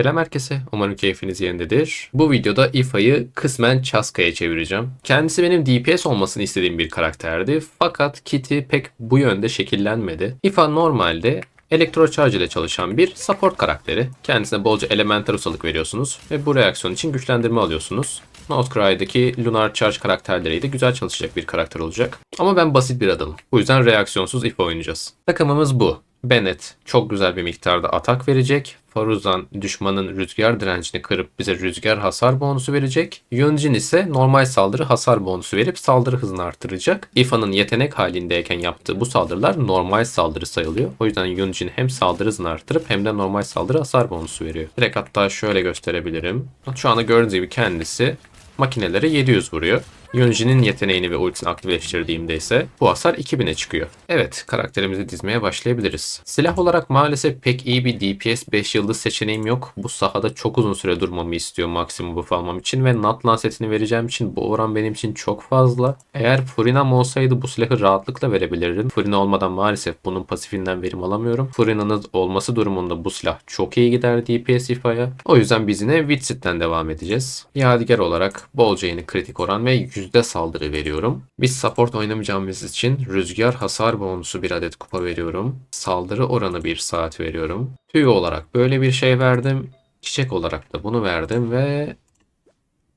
Selam herkese. Umarım keyfiniz yerindedir. Bu videoda Ifa'yı kısmen Chaska'ya çevireceğim. Kendisi benim DPS olmasını istediğim bir karakterdi. Fakat Kitty pek bu yönde şekillenmedi. Ifa normalde Elektro Charge ile çalışan bir support karakteri. Kendisine bolca elemental ustalık veriyorsunuz ve bu reaksiyon için güçlendirme alıyorsunuz. Notecry'daki Lunar Charge karakterleriyle güzel çalışacak bir karakter olacak. Ama ben basit bir adamım. Bu yüzden reaksiyonsuz Ifa oynayacağız. Takımımız bu. Bennett çok güzel bir miktarda atak verecek. Faruzan düşmanın rüzgar direncini kırıp bize rüzgar hasar bonusu verecek. Yunjin ise normal saldırı hasar bonusu verip saldırı hızını artıracak. Ifa'nın yetenek halindeyken yaptığı bu saldırılar normal saldırı sayılıyor. O yüzden Yunjin hem saldırı hızını artırıp hem de normal saldırı hasar bonusu veriyor. Direkt hatta şöyle gösterebilirim. Şu anda gördüğünüz gibi kendisi makinelere 700 vuruyor. Yunji'nin yeteneğini ve ultisini aktifleştirdiğimde ise bu hasar 2000'e çıkıyor. Evet, karakterimizi dizmeye başlayabiliriz. Silah olarak maalesef pek iyi bir DPS 5 yıldız seçeneğim yok. Bu sahada çok uzun süre durmamı istiyor maksimum buff almam için ve Nat Lancet'ini vereceğim için bu oran benim için çok fazla. Eğer Furina'm olsaydı bu silahı rahatlıkla verebilirdim. Furina olmadan maalesef bunun pasifinden verim alamıyorum. Furina'nın olması durumunda bu silah çok iyi gider DPS ifaya. O yüzden biz yine Witsit'ten devam edeceğiz. Yadigar olarak bolca yeni kritik oran ve yüzde saldırı veriyorum. Biz support oynamayacağımız için rüzgar hasar bonusu bir adet kupa veriyorum. Saldırı oranı bir saat veriyorum. Tüy olarak böyle bir şey verdim. Çiçek olarak da bunu verdim ve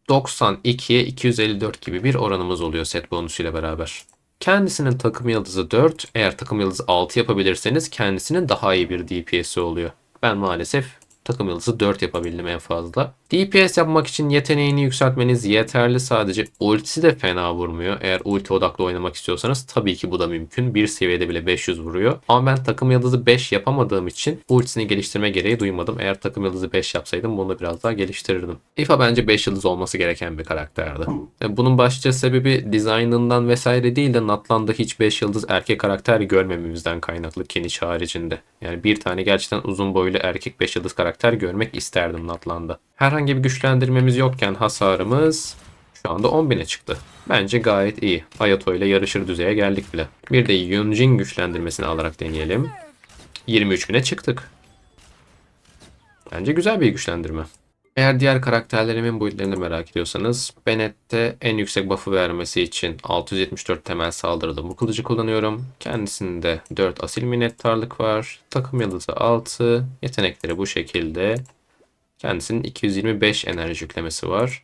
92'ye 254 gibi bir oranımız oluyor set bonusuyla beraber. Kendisinin takım yıldızı 4. Eğer takım yıldızı 6 yapabilirseniz kendisinin daha iyi bir DPS'i oluyor. Ben maalesef takım yıldızı 4 yapabildim en fazla. DPS yapmak için yeteneğini yükseltmeniz yeterli. Sadece ultisi de fena vurmuyor. Eğer ulti odaklı oynamak istiyorsanız tabii ki bu da mümkün. Bir seviyede bile 500 vuruyor. Ama ben takım yıldızı 5 yapamadığım için ultisini geliştirme gereği duymadım. Eğer takım yıldızı 5 yapsaydım bunu biraz daha geliştirirdim. Ifa bence 5 yıldız olması gereken bir karakterdi. E, Bunun başlıca sebebi dizaynından vesaire değil de Natlan'da hiç 5 yıldız erkek karakter görmememizden kaynaklı Kenichi haricinde. Yani bir tane gerçekten uzun boylu erkek 5 yıldız karakter görmek isterdim Natlan'da. Herhangi bir güçlendirmemiz yokken hasarımız şu anda 10.000'e çıktı. Bence gayet iyi. Hayato ile yarışır düzeye geldik bile. Bir de Yunjin güçlendirmesini alarak deneyelim. 23.000'e çıktık. Bence güzel bir güçlendirme. Eğer diğer karakterlerimin boyutlarını merak ediyorsanız Bennett'te en yüksek buff'ı vermesi için 674 temel saldırıda bu kılıcı kullanıyorum. Kendisinde 4 asil minnettarlık var. Takım yıldızı 6. Yetenekleri bu şekilde. Kendisinin 225 enerji yüklemesi var.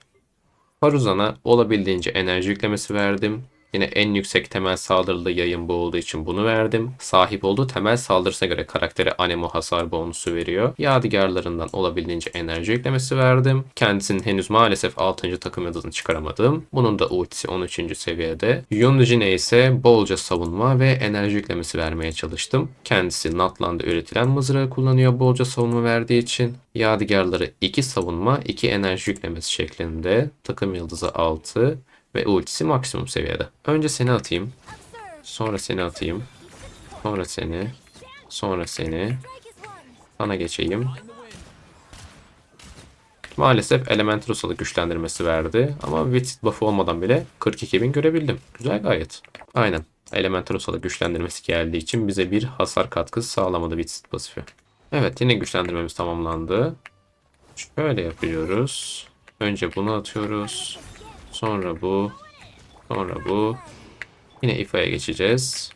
Faruzan'a olabildiğince enerji yüklemesi verdim. Yine en yüksek temel saldırılı yayın bu olduğu için bunu verdim. Sahip olduğu temel saldırısına göre karaktere anemo hasar bonusu veriyor. Yadigarlarından olabildiğince enerji yüklemesi verdim. Kendisinin henüz maalesef 6. takım yıldızını çıkaramadım. Bunun da ultisi 13. seviyede. Yunjin'e ise bolca savunma ve enerji yüklemesi vermeye çalıştım. Kendisi Natlan'da üretilen mızrağı kullanıyor bolca savunma verdiği için. Yadigarları 2 savunma 2 enerji yüklemesi şeklinde. Takım yıldızı 6 ve ultisi maksimum seviyede. Önce seni atayım. Sonra seni atayım. Sonra seni. Sonra seni. Sana geçeyim. Maalesef Elemental Ustalık güçlendirmesi verdi. Ama Witsit buff'ı olmadan bile 42.000 görebildim. Güzel gayet. Aynen. Elemental Ustalık güçlendirmesi geldiği için bize bir hasar katkısı sağlamadı Witsit pasifi. Evet yine güçlendirmemiz tamamlandı. Şöyle yapıyoruz. Önce bunu atıyoruz. Sonra bu. Sonra bu. Yine IFA'ya geçeceğiz.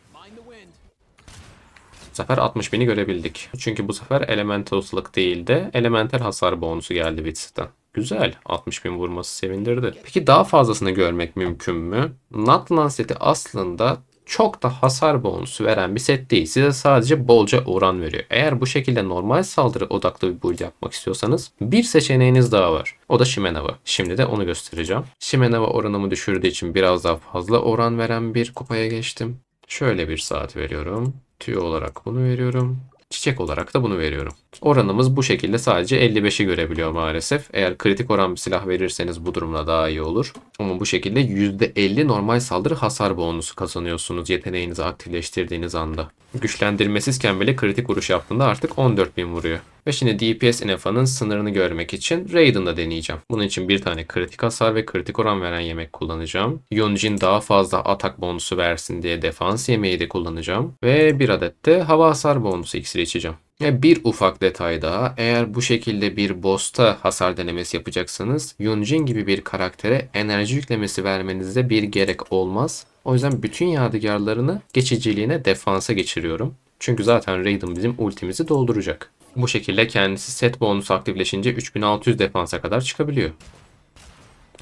Bu sefer 60 bini görebildik. Çünkü bu sefer elemental ustalık değil de elemental hasar bonusu geldi Witsit'ten. Güzel. 60 bin vurması sevindirdi. Peki daha fazlasını görmek mümkün mü? Natlan seti aslında çok da hasar bonusu veren bir set değil. Size sadece bolca oran veriyor. Eğer bu şekilde normal saldırı odaklı bir build yapmak istiyorsanız bir seçeneğiniz daha var. O da Shimenava. Şimdi de onu göstereceğim. Shimenava oranımı düşürdüğü için biraz daha fazla oran veren bir kupaya geçtim. Şöyle bir saat veriyorum. Tüy olarak bunu veriyorum. Çiçek olarak da bunu veriyorum. Oranımız bu şekilde sadece 55'i görebiliyor maalesef. Eğer kritik oran bir silah verirseniz bu durumda daha iyi olur. Ama bu şekilde %50 normal saldırı hasar bonusu kazanıyorsunuz yeteneğinizi aktifleştirdiğiniz anda. Güçlendirmesizken bile kritik vuruş yaptığında artık 14.000 vuruyor. Ve şimdi DPS NFA'nın sınırını görmek için Raiden'da deneyeceğim. Bunun için bir tane kritik hasar ve kritik oran veren yemek kullanacağım. Yunjin daha fazla atak bonusu versin diye defans yemeği de kullanacağım. Ve bir adet de hava hasar bonusu iksiri içeceğim. Ve bir ufak detay daha. Eğer bu şekilde bir boss'ta hasar denemesi yapacaksanız Yunjin gibi bir karaktere enerji yüklemesi vermenizde bir gerek olmaz. O yüzden bütün yadigarlarını geçiciliğine defansa geçiriyorum. Çünkü zaten Raiden bizim ultimizi dolduracak. Bu şekilde kendisi set bonusu aktifleşince 3600 defansa kadar çıkabiliyor.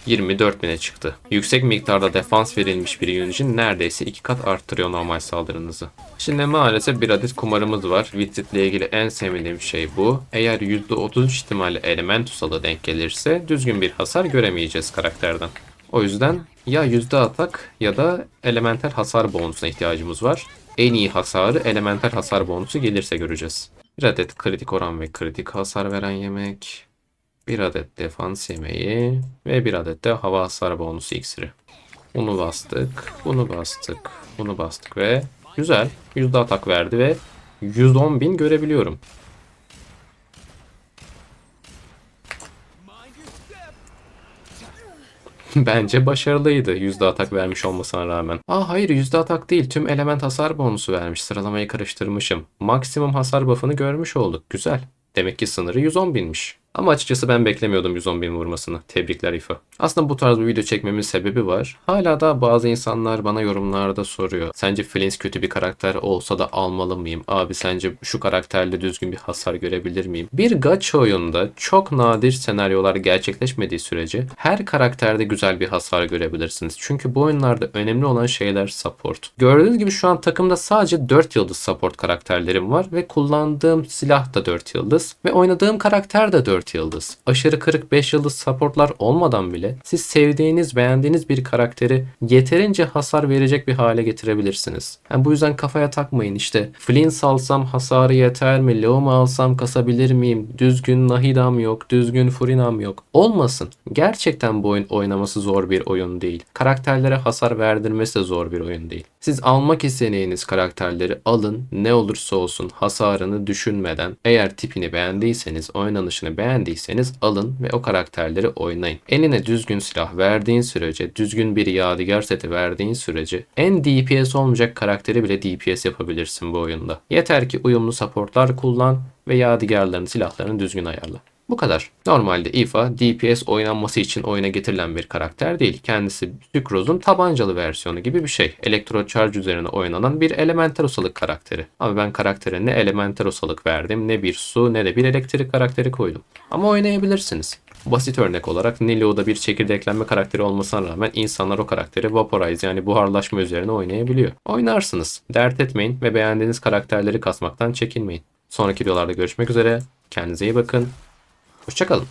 24.000'e çıktı. Yüksek miktarda defans verilmiş bir Yunjin neredeyse iki kat arttırıyor normal saldırınızı. Şimdi maalesef bir adet kumarımız var. İle ilgili en sevmediğim şey bu. Eğer %33 ihtimalle Elementusal'a denk gelirse düzgün bir hasar göremeyeceğiz karakterden. O yüzden ya yüzde atak ya da elemental hasar bonusuna ihtiyacımız var. En iyi hasarı elemental hasar bonusu gelirse göreceğiz. Bir adet kritik oran ve kritik hasar veren yemek. Bir adet defans yemeği ve bir adet de hava hasar bonusu iksiri. Bunu bastık, bunu bastık, bunu bastık ve güzel. Yüzde atak verdi ve 110 bin görebiliyorum. Bence başarılıydı yüzde atak vermiş olmasına rağmen. Aa hayır yüzde atak değil tüm element hasar bonusu vermiş sıralamayı karıştırmışım. Maksimum hasar buff'ını görmüş olduk güzel. Demek ki sınırı 110 binmiş. Ama açıkçası ben beklemiyordum 110 bin vurmasını. Tebrikler İFA. Aslında bu tarz bir video çekmemin sebebi var. Hala da bazı insanlar bana yorumlarda soruyor. Sence Flint kötü bir karakter olsa da almalı mıyım? Abi sence şu karakterle düzgün bir hasar görebilir miyim? Bir gacha oyunda çok nadir senaryolar gerçekleşmediği sürece her karakterde güzel bir hasar görebilirsiniz. Çünkü bu oyunlarda önemli olan şeyler support. Gördüğünüz gibi şu an takımda sadece 4 yıldız support karakterlerim var ve kullandığım silah da 4 yıldız ve oynadığım karakter de 4 yıldız. Aşırı kırık 5 yıldız supportlar olmadan bile siz sevdiğiniz, beğendiğiniz bir karakteri yeterince hasar verecek bir hale getirebilirsiniz. Yani bu yüzden kafaya takmayın işte Flint alsam hasarı yeter mi? Leo mu alsam kasabilir miyim? Düzgün Nahidam yok, düzgün Furinam yok. Olmasın. Gerçekten bu oyun oynaması zor bir oyun değil. Karakterlere hasar verdirmesi de zor bir oyun değil. Siz almak istediğiniz karakterleri alın ne olursa olsun hasarını düşünmeden eğer tipini beğendiyseniz oynanışını beğendiyseniz alın ve o karakterleri oynayın. Eline düzgün silah verdiğin sürece düzgün bir yadigar seti verdiğin sürece en DPS olmayacak karakteri bile DPS yapabilirsin bu oyunda. Yeter ki uyumlu supportlar kullan ve yadigarlarını silahlarını düzgün ayarla. Bu kadar. Normalde IFA DPS oynanması için oyuna getirilen bir karakter değil. Kendisi Sucrose'un tabancalı versiyonu gibi bir şey. Elektro Charge üzerine oynanan bir elementer ustalık karakteri. Ama ben karaktere ne elementer ustalık verdim, ne bir su, ne de bir elektrik karakteri koydum. Ama oynayabilirsiniz. Basit örnek olarak Nilo'da bir çekirdeklenme karakteri olmasına rağmen insanlar o karakteri Vaporize yani buharlaşma üzerine oynayabiliyor. Oynarsınız. Dert etmeyin ve beğendiğiniz karakterleri kasmaktan çekinmeyin. Sonraki videolarda görüşmek üzere. Kendinize iyi bakın. Hoşçakalın.